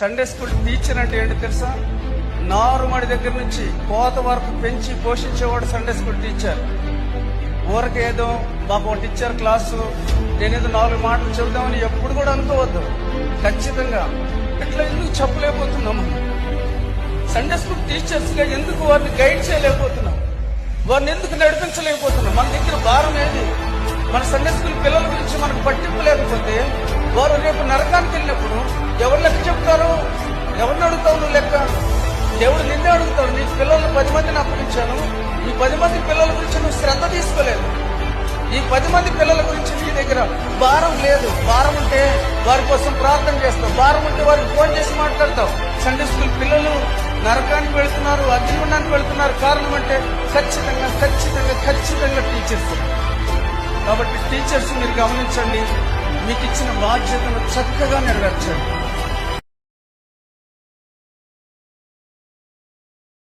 Sunday school teacher అంటే ఏంటి తెలుసా? నారుమడి దగ్గర నుంచి కోత వరకు పెంచి పోషించేవాడు సండే స్కూల్ టీచర్ ఊరకేదో మాకు టీచర్ క్లాసు నేనేదో నాలుగు మాటలు చెబుదామని ఎప్పుడు కూడా అనుకోవద్దు. ఖచ్చితంగా. ఇట్లా ఎందుకు చెప్పలేకపోతున్నాం? మనం? సండే స్కూల్ టీచర్స్గా ఎందుకు వారిని గైడ్ చేయలేకపోతున్నాం? వారిని ఎందుకు నడిపించలేకపోతున్నాం? మన దగ్గర భారం ఏది మన సండే స్కూల్ పిల్లల గురించి మనకు పట్టింపు లేకపోతే వారు రేపు నరకానికి వెళ్ళినప్పుడు ఎవరు లెక్క చెప్తారు? ఎవరిని అడుగుతావు నువ్వు లెక్క? దేవుడు నిన్నే అడుగుతాడు నీ పిల్లలు పది మందిని అప్పగించాను ఈ పది మంది పిల్లల గురించి నువ్వు శ్రద్ధ తీసుకోలేదు. ఈ పది మంది పిల్లల గురించి నీ దగ్గర భారం లేదు. భారం ఉంటే వారి కోసం ప్రార్థన చేస్తావు. భారం ఉంటే వారికి ఫోన్ చేసి మాట్లాడతావు. సండే స్కూల్ పిల్లలు నరకానికి వెళ్తున్నారు అగ్నిగుండానికి వెళ్తున్నారు. కారణం అంటే ఖచ్చితంగా ఖచ్చితంగా ఖచ్చితంగా టీచర్స్ కాబట్టి టీచర్స్ మీరు గమనించండి. మీకు ఇచ్చిన బాధ్యతను చక్కగా నెరవేర్చండి.